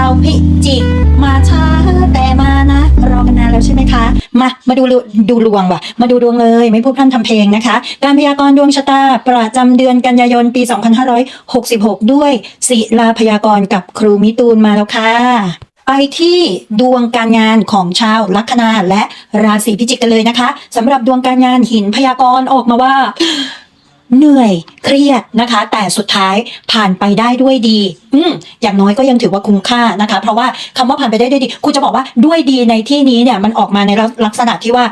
าวพิจิก มาช้าแต่มานะรอกันนานแล้วใช่ไหมคะ มามาดูดูดวงว่ะ มาดูดวงเลย ไม่พูดพร่ำทำเพลงนะคะ การพยากรณ์ดวงชะตา ประจำเดือนกันยายนปี 2566 ด้วยศิลาพยากรณ์กับครูมิตูนมาแล้วค่ะไปที่ดวงการงานของชาวลัคนาและราศีพิจิกกันเลยนะคะสำหรับดวงการงานหินพยากรณ์ออกมาว่า เหนื่อยเครียดนะคะ แต่สุดท้ายผ่านไปได้ด้วยดี อืมอย่างน้อยก็ยังถือว่าคุ้มค่านะคะ เพราะว่าคำว่าผ่านไปได้ด้วยดีคุณจะบอกว่าด้วยดีในที่นี้เนี่ยมันออกมาในลักษณะที่ว่า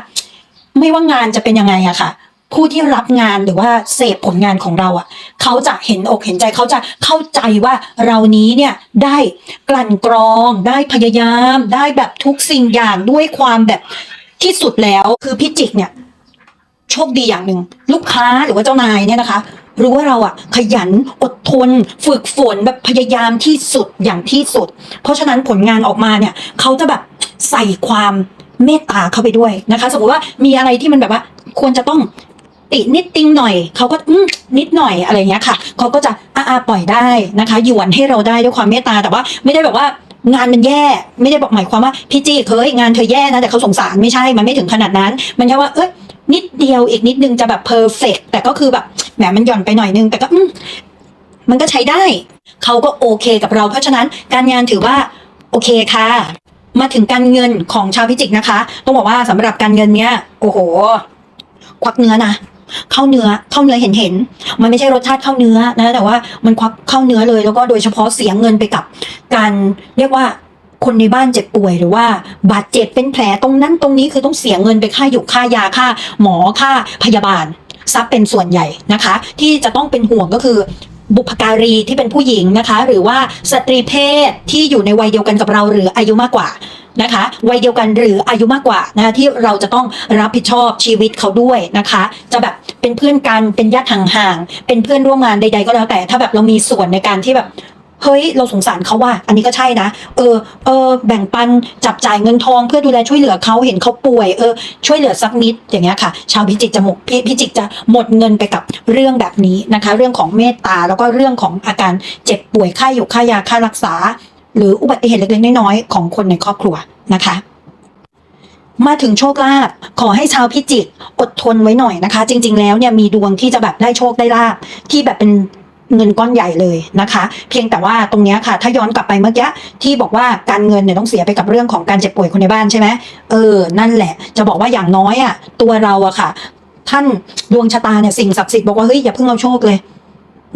ไม่ว่างานจะเป็นยังไงอะค่ะผู้ที่รับงานหรือว่าเสพผลงานของเราอะเขาจะเห็นอกเห็นใจเขาจะเข้าใจว่าเรานี้เนี่ยได้กลั่นกรองได้พยายาม ได้แบบทุกสิ่งอย่างด้วยความแบบที่สุดแล้วคือพิจิกเนี่ย โชคดีอย่างหนึ่งลูกค้าหรือว่าเจ้านายเนี่ยนะคะ รู้ว่าเราอะขยันอดทน ฝึกฝนแบบพยายามที่สุดอย่างที่สุด เพราะฉะนั้นผลงานออกมาเนี่ยเขาจะแบบใส่ความเมตตาเข้าไปด้วยนะคะ สมมติว่ามีอะไรที่มันแบบว่า ควรจะต้องตินิดติงหน่อยเขาก็อืมนิดหน่อยอะไรเงี้ยค่ะเขาก็จะอาอาปล่อยได้นะคะหยวนให้เราได้ด้วยความเมตตาแต่ว่าไม่ได้แบบว่างานมันแย่ไม่ได้บอกหมายความว่าพี่จีเคยงานเธอแย่นะแต่เขาสงสารไม่ใช่มันไม่ถึงขนาดนั้น มันแค่ว่าเอ้ย นิดเดียวอีกนิดนึงจะแบบเพอร์เฟกแต่ก็คือแบบแหมมันหย่อนไปหน่อยนึง แต่ก็มันก็ใช้ได้ เขาก็โอเคกับเรา เพราะฉะนั้นการงานถือว่าโอเคค่ะ มาถึงการเงินของชาวพิจิกนะคะ ต้องบอกว่าสำหรับการเงินเนี้ยโอ้โห ควักเนื้อนะเข้าเนื้อเข้าเนื้อเห็นเห็น มันไม่ใช่รสชาติเข้าเนื้อนะ แต่ว่ามันควักเข้าเนื้อเลย แล้วก็โดยเฉพาะเสียเงินไปกับ การเรียกว่า คนในบ้านเจ็บป่วยหรือว่า บาดเจ็บเป็นแผลตรงนั้นตรงนี้คือต้องเสียเงินไปค่าหยุกค่ายาค่า หมอค่าพยาบาลซับเป็นส่วนใหญ่นะคะ ที่จะต้องเป็นห่วงก็คือบุพการีที่เป็นผู้หญิงนะคะ หรือว่าสตรีเพศที่อยู่ในวัยเดียวกันกับเราหรืออายุมากกว่านะคะวัยเดียวกันหรืออายุมากกว่านะะที่เราจะต้องรับผิดชอบชีวิตเขาด้วยนะคะ จะแบบเป็นเพื่อนกันเป็นญาติห่างๆเป็นเพื่อนร่วมงานใด ๆ ก็แล้วแต่ถ้าแบบเรามีส่วนในการที่แบบ เฮ้ย เราสงสารเขาว่า อันนี้ก็ใช่นะ เออ เออ แบ่งปันจับจ่ายเงินทองเพื่อดูแลช่วยเหลือเขาเห็นเขาป่วย เออ ช่วยเหลือสักนิดอย่างเงี้ยค่ะ ชาวพิจิกจะหมดพิพิจิกจะหมดเงินไปกับเรื่องแบบนี้นะคะ เรื่องของเมตตาแล้วก็เรื่องของอาการเจ็บป่วยค่าอยู่ค่ายาค่ารักษา หรืออุบัติเหตุเล็กๆน้อยๆของคนในครอบครัวนะคะมาถึงโชคลาภขอให้ชาวพิจิกอดทนไว้หน่อยนะคะ จริง ๆ แล้วเนี่ยมีดวงที่จะแบบได้โชคได้ลาภที่แบบเป็น เงินก้อนใหญ่เลยนะคะ เพียงแต่ว่าตรงนี้ค่ะ ถ้าย้อนกลับไปเมื่อกี้ที่บอกว่าการเงินเนี่ยต้องเสียไปกับเรื่องของการเจ็บป่วยคนในบ้านใช่ไหมเออนั่นแหละ จะบอกว่าอย่างน้อยอะตัวเราอะค่ะ ท่านดวงชะตาเนี่ยสิ่งศักดิ์สิทธิ์บอกว่าเฮ้ยอย่าเพิ่งเอาโชคเลย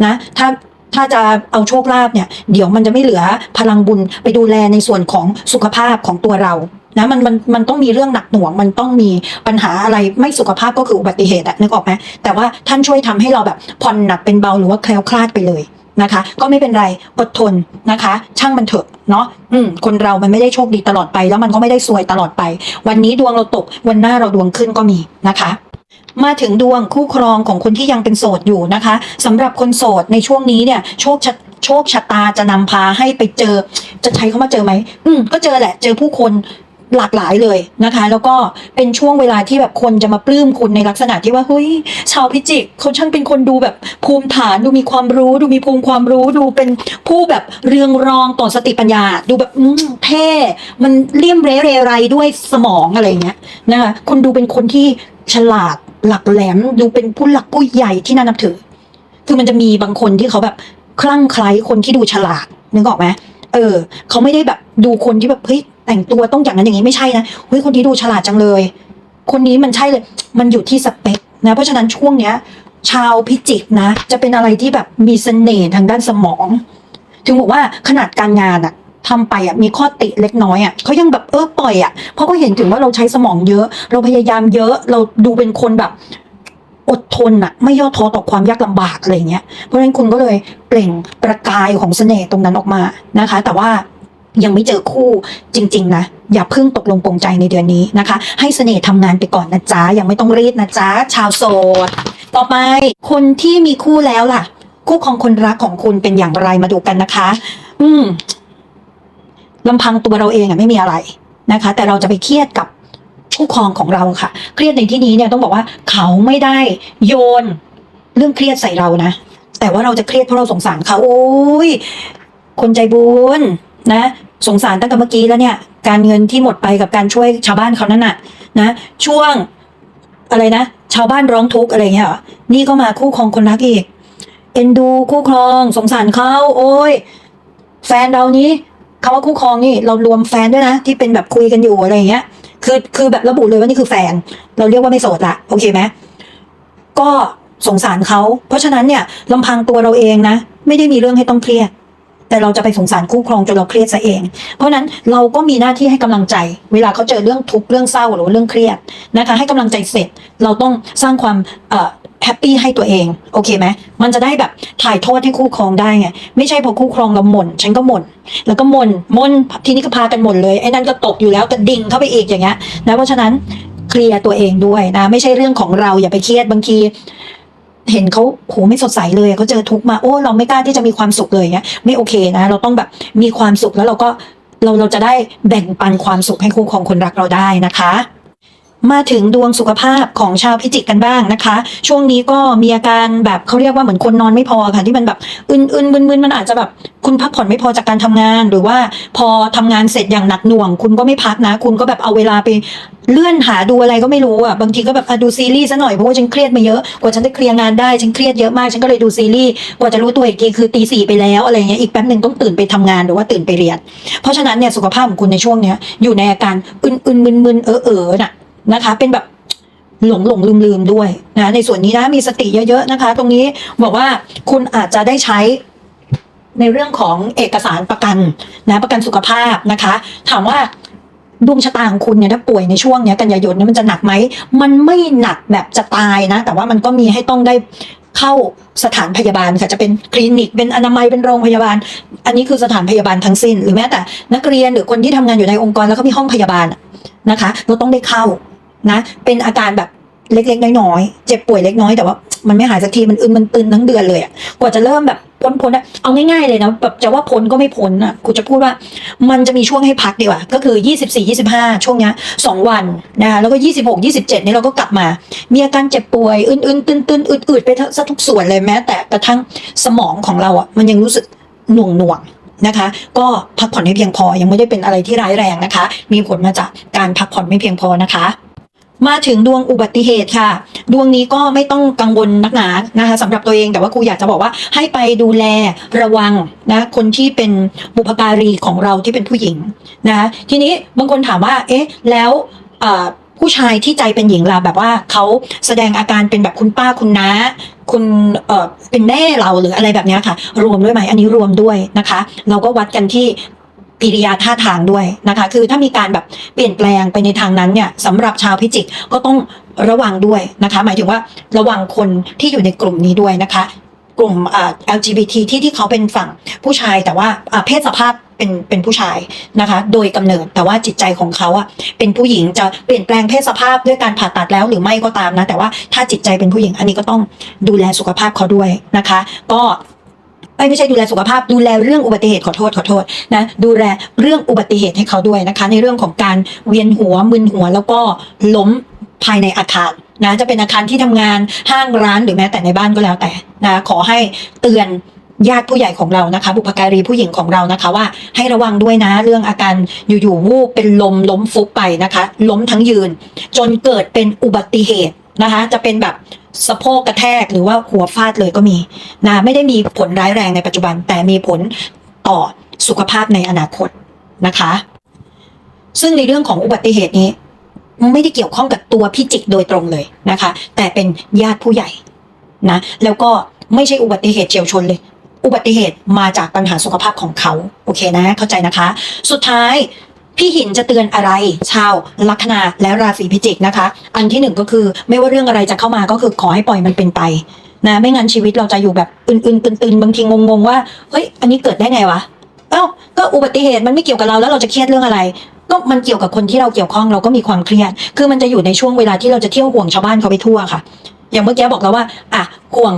นะถ้าถ้าจะเอาโชคลาภเนี่ย เดี๋ยวมันจะไม่เหลือพลังบุญไปดูแลในส่วนของสุขภาพของตัวเรา นะมันมันมันต้องมีเรื่องหนักหน่วง มันต้องมีปัญหาอะไรไม่สุขภาพก็คืออุบัติเหตุอะนึกออกไหมแต่ว่าท่านช่วยทำให้เราแบบผ่อนหนักเป็นเบาหรือว่าแคล้วคลาดไปเลยนะคะ ก็ไม่เป็นไรอดทนนะคะ ช่างมันเถอะเนาะอืมคนเรามันไม่ได้โชคดีตลอดไป แล้วมันก็ไม่ได้ซวยตลอดไป วันนี้ดวงเราตกวันหน้าเราดวงขึ้นก็มีนะคะมาถึงดวงคู่ครองของคนที่ยังเป็นโสดอยู่นะคะสำหรับคนโสดในช่วงนี้เนี่ยโชคชะโชคชะตาจะนำพาให้ไปเจอ จะใช้คาว่าเจอไหมอืมก็เจอแหละ เจอผู้คน หลากหลายเลยนะคะ แล้วก็เป็นช่วงเวลาที่แบบคนจะมาปลื้มคุณในลักษณะที่ว่าเฮ้ยชาวพิจิกเขาช่างเป็นคนดูแบบภูมิฐานดูมีความรู้ ดูมีภูมิความรู้ดูเป็นผู้แบบเรืองรองต่อสติปัญญา ดูแบบอืมเท่มันเลี่ยมเรเรไรด้วยสมองอะไรเงี้ยนะคะคุณดูเป็นคนที่ฉลาดหลักแหลม ดูเป็นผู้หลักผู้ใหญ่ที่น่านับถือ คือมันจะมีบางคนที่เขาแบบคลั่งไคล้คนที่ดูฉลาดนึกออกไหมเออ เขาไม่ได้แบบดูคนที่แบบเฮ้ย แต่งตัวต้องอย่างนั้นอย่างนี้ไม่ใช่นะเฮ้ยคนนี้ดูฉลาดจังเลย คนนี้มันใช่เลย มันอยู่ที่สเปคนะเพราะฉะนั้นช่วงเนี้ย ชาวพิจิกนะ จะเป็นอะไรที่แบบมีเสน่ห์ทางด้านสมอง ถึงบอกว่าขนาดการงานอะทำไปอะมีข้อติเล็กน้อยอะเขายังแบบเออปล่อยอะเพราะเขาเห็นถึงว่าเราใช้สมองเยอะ เราพยายามเยอะเราดูเป็นคนแบบ อดทนอะไม่ย่อท้อต่อความยากลำบากอะไรเงี้ยเพราะฉะนั้นคุณก็เลยเปล่งประกายของเสน่ห์ตรงนั้นออกมานะคะ แต่ว่า ยังไม่เจอคู่จริง ๆ นะ อย่าเพิ่งตกลงปรงใจในเดือนนี้นะคะ ให้เสน่ห์ทำงานไปก่อนนะจ๊ะ ยังไม่ต้องรีบนะจ๊ะ ชาวโสด ต่อไปคนที่มีคู่แล้วล่ะ คู่ของคนรักของคุณเป็นอย่างไรมาดูกันนะคะ อืมลำพังตัวเราเองอะไม่มีอะไรนะคะ แต่เราจะไปเครียดกับคู่ครองของเราค่ะ เครียดในที่นี้เนี่ยต้องบอกว่าเขาไม่ได้โยนเรื่องเครียดใส่เรานะ แต่ว่าเราจะเครียดเพราะเราสงสารเขาโอ้ยคนใจบุญนะ สงสารตั้งแต่เมื่อกี้แล้วเนี่ย การเงินที่หมดไปกับการช่วยชาวบ้านเขานั่นน่ะนะ ช่วงอะไรนะ ชาวบ้านร้องทุกข์อะไรเงี้ยนี่ก็มาคู่ครองคนรักอีก เอ็นดูคู่ครอง สงสารเขาโอ้ยแฟนเรานี้คำว่าคู่ครองนี่เรารวมแฟนด้วยนะที่เป็นแบบคุยกันอยู่อะไรอย่างเงี้ย คือคือแบบระบุเลยว่านี่คือแฟน เราเรียกว่าไม่โสดละโอเคไหมก็สงสารเขา เพราะฉะนั้นเนี่ยลำพังตัวเราเองนะ ไม่ได้มีเรื่องให้ต้องเครียด แต่เราจะไปสงสารคู่ครองจนเราเครียดซะเอง เพราะนั้นเราก็มีหน้าที่ให้กำลังใจ เวลาเขาเจอเรื่องทุกข์เรื่องเศร้าหรือว่าเรื่องเครียดนะคะให้กำลังใจเสร็จเราต้องสร้างความเอ่อแฮปปี้ให้ตัวเอง โอเคไหมมันจะได้แบบถ่ายโทษให้คู่ครองได้ไง ไม่ใช่พอคู่ครองเราหม่นฉันก็หม่นแล้วก็หม่นหม่นทีนี้ก็พากันหม่นเลยไอ้นั่นก็ตกอยู่แล้วก็ดิ่งเข้าไปอีกอย่างเงี้ยนะเพราะฉะนั้นเคลียร์ตัวเองด้วยนะ ไม่ใช่เรื่องของเราอย่าไปเครียดบางที เห็นเขาโหไม่สดใสเลยเขาเจอทุกข์มาโอ้เราไม่กล้าที่จะมีความสุขเลยเนี้ยไม่โอเคนะ เราต้องแบบมีความสุขแล้วเราก็เราเราจะได้แบ่งปันความสุขให้คู่ของคนรักเราได้นะคะ มาถึงดวงสุขภาพของชาวพิจิกกันบ้างนะคะ ช่วงนี้ก็มีอาการแบบเขาเรียกว่าเหมือนคนนอนไม่พอค่ะที่มันแบบอึนๆมึนๆมันอาจจะแบบคุณพักผ่อนไม่พอจากการทำงาน หรือว่าพอทำงานเสร็จอย่างหนักหน่วง คุณก็ไม่พักนะ คุณก็แบบเอาเวลาไปเลื่อนหาดูอะไรก็ไม่รู้อะบางทีก็แบบดูซีรีส์ซะหน่อยเพราะว่าฉันเครียดมาเยอะกว่าฉันจะเคลียร์งานได้ฉันเครียดเยอะมากฉันก็เลยดูซีรีส์กว่าจะรู้ตัวอีกทีคือตีสี่ไปแล้วอะไรเงี้ยอีกแป๊บหนึ่งต้องตื่นไปทำงานหรือว่าตื่นไปเรียน เพราะฉะนั้นเนี่ยสุขภาพของคุณในช่วงเนี้ยอยู่ในอาการอึนๆมึนๆเออๆน่ะ นะคะ เป็นแบบหลงหลงลืมลืมด้วยนะในส่วนนี้นะมีสติเยอะๆนะคะ ตรงนี้บอกว่าคุณอาจจะได้ใช้ในเรื่องของเอกสารประกันนะประกันสุขภาพนะคะ ถามว่าดวงชะตาของคุณเนี่ยถ้าป่วยในช่วงเนี้ยกันยายนเนี่ยมันจะหนักไหมมันไม่หนักแบบจะตายนะ แต่ว่ามันก็มีให้ต้องได้เข้าสถานพยาบาลค่ะจะเป็นคลินิกเป็นอนามัยเป็นโรงพยาบาล อันนี้คือสถานพยาบาลทั้งสิ้น หรือแม้แต่นักเรียนหรือคนที่ทำงานอยู่ในองค์กรแล้วก็มีห้องพยาบาลนะคะ เราต้องได้เข้า นะ เป็นอาการแบบเล็กๆน้อยๆเจ็บป่วยเล็กน้อยแต่ว่ามันไม่หายสักทีมันอึนมันตึนทั้งเดือนเลยอะกว่าจะเริ่มแบบพ้นพ้นๆอะเอาง่ายๆเลยนะแบบจะว่าพ้นก็ไม่พ้นอะกูจะพูดว่า มันจะมีช่วงให้พักดีกว่าก็คือ 24 25 ช่วงเนี้ยสองวันนะคะแล้วก็ 26 27 นี่เราก็กลับมา มีอาการเจ็บป่วยอึนๆตึนๆอืดๆไปซะทุกส่วนเลยแม้ แต่กระทั่งสมองของเราอะมันยังรู้สึกหน่วงหน่วงๆนะคะ ก็พักผ่อนให้เพียงพอยังไม่ได้เป็นอะไรที่ร้ายแรงนะคะ มีผลมาจากการพักผ่อนไม่เพียงพอนะคะ มาถึงดวงอุบัติเหตุค่ะ ดวงนี้ก็ไม่ต้องกังวลนักหนานะคะสำหรับตัวเองแต่ว่าครูอยากจะบอกว่าให้ไปดูแลระวังนะคนที่เป็นบุพการีของเราที่เป็นผู้หญิงนะะทีนี้บางคนถามว่า เอ๊ะ แล้วผู้ชายที่ใจเป็นหญิงล่ะแบบว่าเขาแสดงอาการเป็นแบบคุณป้าคุณน้าคุณเออเป็นแม่เราหรืออะไรแบบนี้ค่ะ รวมด้วยไหมอันนี้รวมด้วยนะคะ เราก็วัดกันที่ กิริยาท่าทางด้วยนะคะ คือถ้ามีการแบบเปลี่ยนแปลงไปในทางนั้นเนี่ยสำหรับชาวพิจิกก็ต้องระวังด้วยนะคะ หมายถึงว่าระวังคนที่อยู่ในกลุ่มนี้ด้วยนะคะ กลุ่มอ่า LGBT ที่ที่เขาเป็นฝั่งผู้ชายแต่ว่าเพศสภาพเป็นเป็นผู้ชายนะคะ โดยกำเนิดแต่ว่าจิตใจของเขาอะเป็นผู้หญิงจะเปลี่ยนแปลงเพศสภาพด้วยการผ่าตัดแล้วหรือไม่ก็ตามนะ แต่ว่าถ้าจิตใจเป็นผู้หญิงอันนี้ก็ต้องดูแลสุขภาพเขาด้วยนะคะ ก็ ไม่ใช่ดูแลสุขภาพดูแลเรื่องอุบัติเหตุขอโทษขอโทษนะดูแลเรื่องอุบัติเหตุให้เขาด้วยนะคะ ในเรื่องของการเวียนหัวมึนหัวแล้วก็ล้มภายในอาคารนะจะเป็นอาคารที่ทำงานห้างร้านหรือแม้แต่ในบ้านก็แล้วแต่นะขอให้เตือนญาติผู้ใหญ่ของเรานะคะ บุพการีผู้หญิงของเรานะคะว่าให้ระวังด้วยนะ เรื่องอาการอยู่ๆวูบเป็นลมล้มฟุบไปนะคะ ล้มทั้งยืน จนเกิดเป็นอุบัติเหตุนะคะ จะเป็นแบบ สะโพกกระแทกหรือว่าหัวฟาดเลยก็มีนะไม่ได้มีผลร้ายแรงในปัจจุบัน แต่มีผลต่อสุขภาพในอนาคตนะคะ ซึ่งในเรื่องของอุบัติเหตุนี้ ไม่ได้เกี่ยวข้องกับตัวพี่จิกโดยตรงเลยนะคะ แต่เป็นญาติผู้ใหญ่นะแล้วก็ไม่ใช่อุบัติเหตุเฉียวชนเลย อุบัติเหตุมาจากปัญหาสุขภาพของเขา โอเคนะ เข้าใจนะคะ สุดท้าย พี่หินจะเตือนอะไร ชาวลัคนาและราศีพิจิกนะคะ อันที่หนึ่งก็คือไม่ว่าเรื่องอะไรจะเข้ามาก็คือขอให้ปล่อยมันเป็นไปนะไม่งั้นชีวิตเราจะอยู่แบบอื่นๆตื่นๆบางทีงงๆว่าเฮ้ยอันนี้เกิดได้ไงวะเอ้าก็อุบัติเหตุมันไม่เกี่ยวกับเราแล้วเราจะเครียดเรื่องอะไร ก็มันเกี่ยวกับคนที่เราเกี่ยวข้องเราก็มีความเครียด คือมันจะอยู่ในช่วงเวลาที่เราจะเที่ยวห่วงชาวบ้านเขาไปทั่วค่ะ อย่างเมื่อกี้บอกแล้วว่าอะห่วง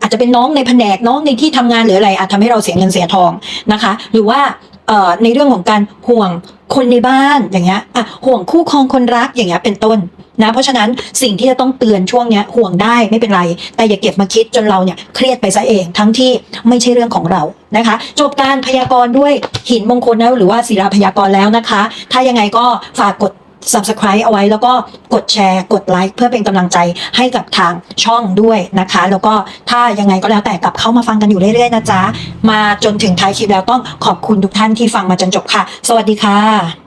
อาจจะเป็นน้องในแผนกน้องในที่ทำงานหรืออะไรอาจทำให้เราเสียเงินเสียทองนะคะ หรือว่า เอ่อในเรื่องของการห่วงคนในบ้านอย่างเงี้ยอะห่วงคู่ครองคนรักอย่างเงี้ยเป็นต้นนะ เพราะฉะนั้นสิ่งที่จะต้องเตือนช่วงเนี้ยห่วงได้ไม่เป็นไร แต่อย่าเก็บมาคิดจนเราเนี่ยเครียดไปซะเองทั้งที่ไม่ใช่เรื่องของเรานะคะ จบการพยากรณ์ด้วยหินมงคลนะหรือว่าศิลาพยากรณ์แล้วนะคะ ถ้ายังไงก็ฝากกด subscribe เอาไว้แล้วก็กดแชร์ กดไลค์เพื่อเป็นกำลังใจให้กับทางช่องด้วยนะคะ แล้วก็ถ้ายังไงก็แล้วแต่กลับเข้ามาฟังกันอยู่เรื่อยๆนะจ๊ะ มาจนถึงท้ายคลิปแล้วต้องขอบคุณทุกท่านที่ฟังมาจนจบค่ะ สวัสดีค่ะ